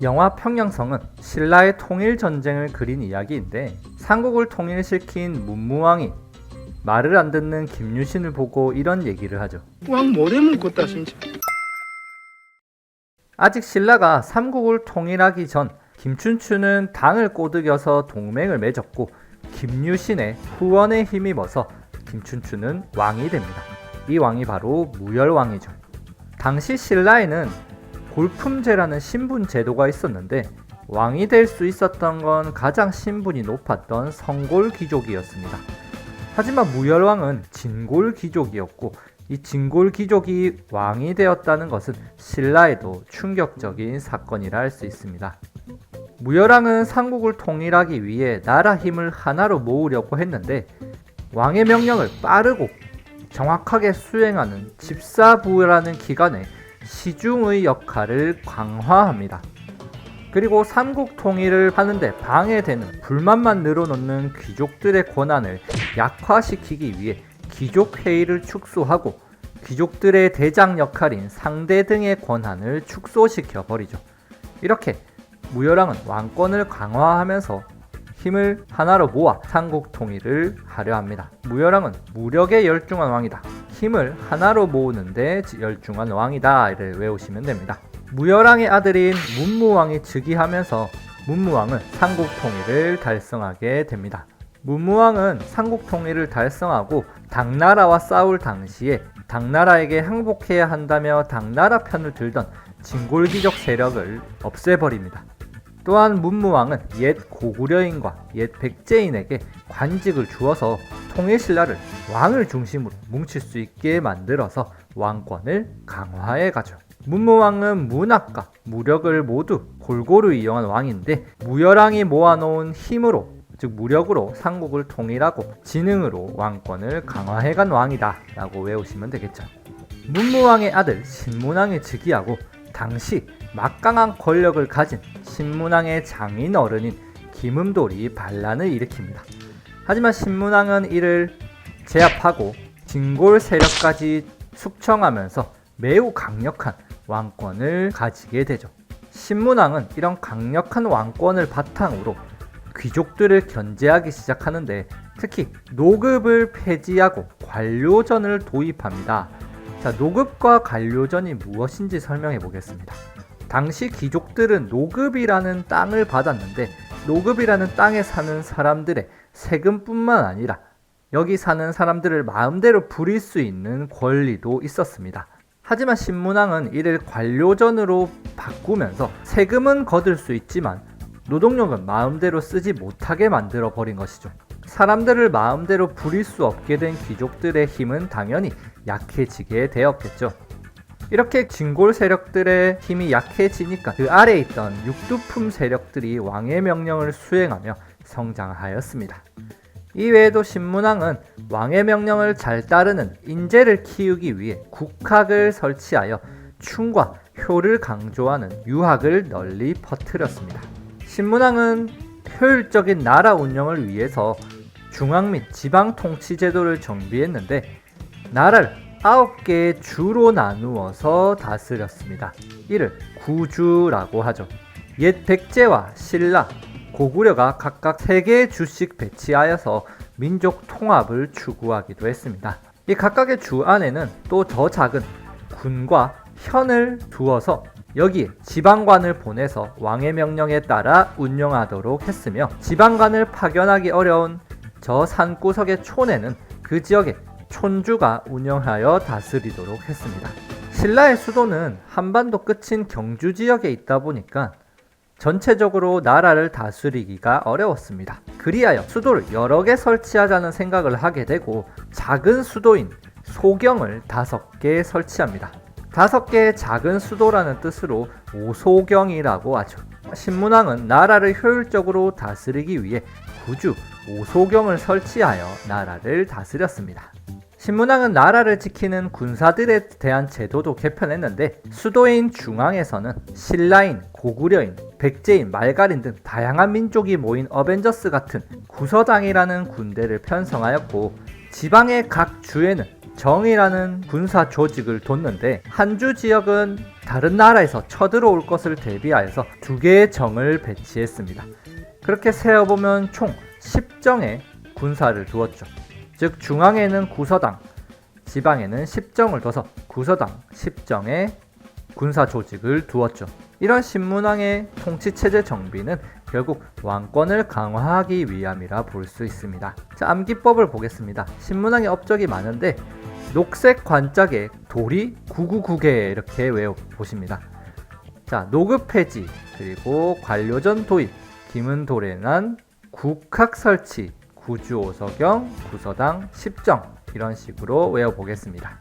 영화 평양성은 신라의 통일 전쟁을 그린 이야기인데 삼국을 통일시킨 문무왕이 말을 안 듣는 김유신을 보고 이런 얘기를 하죠. 왕 못해 먹겠다 진짜. 아직 신라가 삼국을 통일하기 전 김춘추는 당을 꼬드겨서 동맹을 맺었고 김유신의 후원에 힘입어서 김춘추는 왕이 됩니다. 이 왕이 바로 무열왕이죠. 당시 신라에는 골품제라는 신분 제도가 있었는데 왕이 될 수 있었던 건 가장 신분이 높았던 성골 귀족이었습니다. 하지만 무열왕은 진골 귀족이었고 이 진골 귀족이 왕이 되었다는 것은 신라에도 충격적인 사건이라 할 수 있습니다. 무열왕은 삼국을 통일하기 위해 나라 힘을 하나로 모으려고 했는데 왕의 명령을 빠르고 정확하게 수행하는 집사부라는 기관에 시중의 역할을 강화합니다. 그리고 삼국 통일을 하는데 방해되는 불만만 늘어놓는 귀족들의 권한을 약화시키기 위해 귀족 회의를 축소하고 귀족들의 대장 역할인 상대 등의 권한을 축소시켜 버리죠. 이렇게 무열왕은 왕권을 강화하면서 힘을 하나로 모아 삼국 통일을 하려 합니다. 무열왕은 무력에 열중한 왕이다. 힘을 하나로 모으는데 열중한 왕이다. 를 외우시면 됩니다. 무열왕의 아들인 문무왕이 즉위하면서 문무왕은 삼국 통일을 달성하게 됩니다. 문무왕은 삼국 통일을 달성하고 당나라와 싸울 당시에 당나라에게 항복해야 한다며 당나라 편을 들던 진골기적 세력을 없애버립니다. 또한 문무왕은 옛 고구려인과 옛 백제인에게 관직을 주어서 통일신라를 왕을 중심으로 뭉칠 수 있게 만들어서 왕권을 강화해 가죠. 문무왕은 문학과 무력을 모두 골고루 이용한 왕인데 무열왕이 모아놓은 힘으로 즉 무력으로 삼국을 통일하고 지능으로 왕권을 강화해간 왕이다 라고 외우시면 되겠죠. 문무왕의 아들 신문왕이 즉위하고 당시 막강한 권력을 가진 신문왕의 장인 어른인 김음돌이 반란을 일으킵니다. 하지만 신문왕은 이를 제압하고 진골 세력까지 숙청하면서 매우 강력한 왕권을 가지게 되죠. 신문왕은 이런 강력한 왕권을 바탕으로 귀족들을 견제하기 시작하는데 특히 노급을 폐지하고 관료전을 도입합니다. 자, 노급과 관료전이 무엇인지 설명해 보겠습니다. 당시 귀족들은 노급이라는 땅을 받았는데 노급이라는 땅에 사는 사람들의 세금뿐만 아니라 여기 사는 사람들을 마음대로 부릴 수 있는 권리도 있었습니다. 하지만 신문왕은 이를 관료전으로 바꾸면서 세금은 거둘 수 있지만 노동력은 마음대로 쓰지 못하게 만들어 버린 것이죠. 사람들을 마음대로 부릴 수 없게 된 귀족들의 힘은 당연히 약해지게 되었겠죠. 이렇게 진골 세력들의 힘이 약해지니까 그 아래에 있던 육두품 세력들이 왕의 명령을 수행하며 성장하였습니다. 이외에도 신문왕은 왕의 명령을 잘 따르는 인재를 키우기 위해 국학을 설치하여 충과 효를 강조하는 유학을 널리 퍼뜨렸습니다. 신문왕은 효율적인 나라 운영을 위해서 중앙 및 지방 통치 제도를 정비했는데 나라를 아홉 개의 주로 나누어서 다스렸습니다. 이를 구주라고 하죠. 옛 백제와 신라, 고구려가 각각 세 개의 주씩 배치하여서 민족 통합을 추구하기도 했습니다. 이 각각의 주 안에는 또 더 작은 군과 현을 두어서 여기에 지방관을 보내서 왕의 명령에 따라 운영하도록 했으며 지방관을 파견하기 어려운 저 산구석의 촌에는 그 지역의 촌주가 운영하여 다스리도록 했습니다. 신라의 수도는 한반도 끝인 경주 지역에 있다 보니까 전체적으로 나라를 다스리기가 어려웠습니다. 그리하여 수도를 여러 개 설치하자는 생각을 하게 되고 작은 수도인 소경을 다섯 개 설치합니다. 다섯 개의 작은 수도라는 뜻으로 오소경이라고 하죠. 신문왕은 나라를 효율적으로 다스리기 위해 구주 오소경을 설치하여 나라를 다스렸습니다. 신문왕은 나라를 지키는 군사들에 대한 제도도 개편했는데 수도인 중앙에서는 신라인, 고구려인, 백제인, 말갈인 등 다양한 민족이 모인 어벤져스 같은 구서당이라는 군대를 편성하였고 지방의 각 주에는 정이라는 군사 조직을 뒀는데 한 주 지역은 다른 나라에서 쳐들어올 것을 대비하여서 두 개의 정을 배치했습니다. 그렇게 세어보면 총 10정의 군사를 두었죠. 즉 중앙에는 구서당, 지방에는 10정을 둬서 구서당 10정의 군사 조직을 두었죠. 이런 신문왕의 통치체제 정비는 결국 왕권을 강화하기 위함이라 볼 수 있습니다. 자, 암기법을 보겠습니다. 신문왕의 업적이 많은데 녹색 관짝에 돌이 999개 이렇게 외워 보십니다. 자, 노급 폐지, 그리고 관료전 도입, 김은도래난, 국학 설치, 구주오서경, 구서당, 십정 이런 식으로 외워 보겠습니다.